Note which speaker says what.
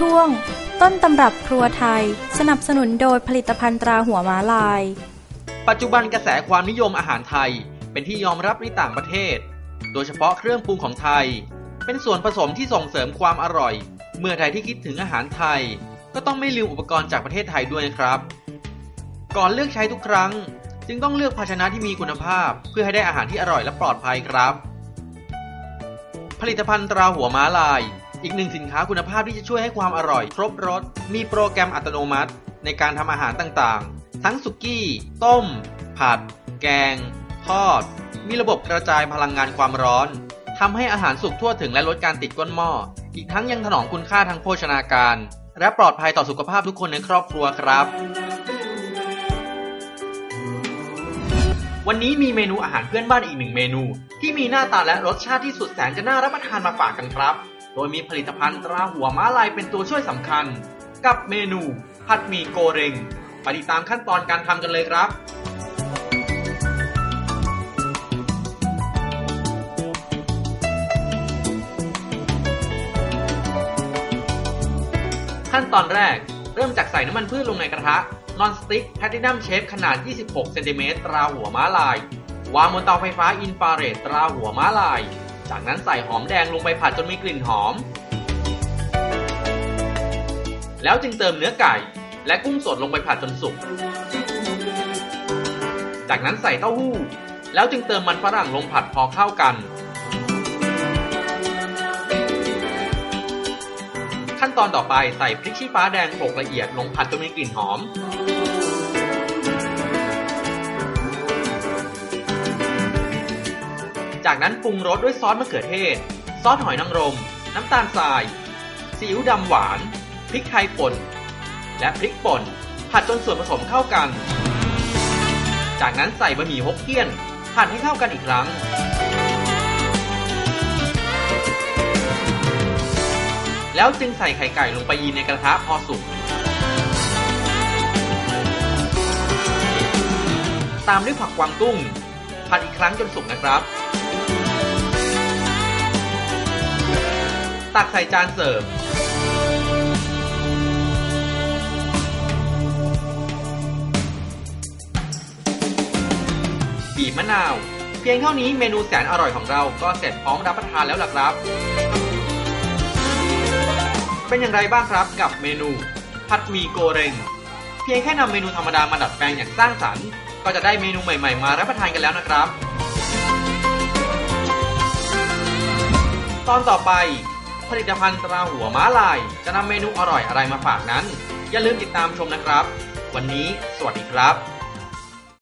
Speaker 1: ช่วง ต้นตำรับครัวไทย สนับสนุนโดยผลิตภัณฑ์ตราหัวม้าลาย
Speaker 2: ปัจจุบันกระแสความนิยมอาหารไทย เป็นที่ยอมรับในต่างประเทศ โดยเฉพาะเครื่องปรุงของไทย เป็นส่วนผสมที่ส่งเสริมความอร่อย เมื่อใดที่คิดถึงอาหารไทย ก็ต้องไม่ลืมอุปกรณ์จากประเทศไทยด้วยครับ ก่อนเลือกใช้ทุกครั้ง จึงต้องเลือกภาชนะที่มีคุณภาพ เพื่อให้ได้อาหารที่อร่อยและปลอดภัยครับ ผลิตภัณฑ์ตราหัวม้าลาย อีกหนึ่งสินค้าคุณภาพที่จะช่วยให้ความอร่อย ครบรส มีโปรแกรมอัตโนมัติ ในการทำอาหารต่างๆ ทั้งสุกี้ ต้ม ผัด แกง ทอด มีระบบกระจายพลังงานความร้อนทำให้อาหารสุกทั่วถึงและลดการติดก้นหม้อ อีกทั้งยังถนอมคุณค่าทางโภชนาการ และปลอดภัยต่อสุขภาพทุกคนในครอบครัวครับ วันนี้มีเมนูอาหารเพื่อนบ้านอีกหนึ่งเมนู ที่มีหน้าตาและรสชาติที่สุดแสนจะน่ารับประทานมาฝากกันครับ โดยมีผลิตภัณฑ์ตราหัวม้าลายเป็นตัวช่วยสำคัญ กับเมนูผัดหมี่โกเรงไปติดตามขั้นตอนการทำกันเลยครับขั้นตอนแรก เริ่มจากใส่น้ำมันพืชลงในกระทะนอนสติ๊กแพทินัมเชฟขนาด 26 เซนติเมตรตราหัวม้าลาย วางบนเตาไฟฟ้าอินฟราเรดตราหัวม้าลาย จากนั้นใส่หอมแดงลงไปผัดจนมีกลิ่นหอม แล้วจึงเติมเนื้อไก่ และกุ้งสดลงไปผัดจนสุก จากนั้นใส่เต้าหู้ แล้วจึงเติมมันฝรั่งลงผัดพอเข้ากัน ขั้นตอนต่อไปใส่พริกชี้ฟ้าแดงโขลกละเอียดลงผัดจนมีกลิ่นหอม จากนั้นปรุงรสด้วยซอสมะเขือเทศ ซอสหอยนางรม น้ำตาลทราย ซีอิ๊วดำหวาน พริกไทยป่น และพริกป่น ผัดจนส่วนผสมเข้ากัน จากนั้นใส่บะหมี่ฮกเกี้ยน ผัดให้เข้ากันอีกครั้ง แล้วจึงใส่ไข่ไก่ลงไปยีในกระทะพอสุกตามด้วยผักกวางตุ้ง ผัดอีกครั้งจนสุกนะครับ ตักใส่จานเสิร์ฟบีบมะนาว เพียงเท่านี้เมนูแสนอร่อยของเราก็เสร็จพร้อมรับประทานแล้วล่ะครับ เป็นอย่างไรบ้างครับกับเมนูผัดมีโกเรง เพียงแค่นำเมนูธรรมดามาดัดแปลงอย่างสร้างสรรค์ ก็จะได้เมนูใหม่ๆ มารับประทานกันแล้วนะครับ ตอนต่อไป ผลิตภัณฑ์ตราหัวม้าลาย จะนำเมนูอร่อยอะไรมาฝากนั้น อย่าลืมติดตามชมนะครับ วันนี้สวัสดีครับ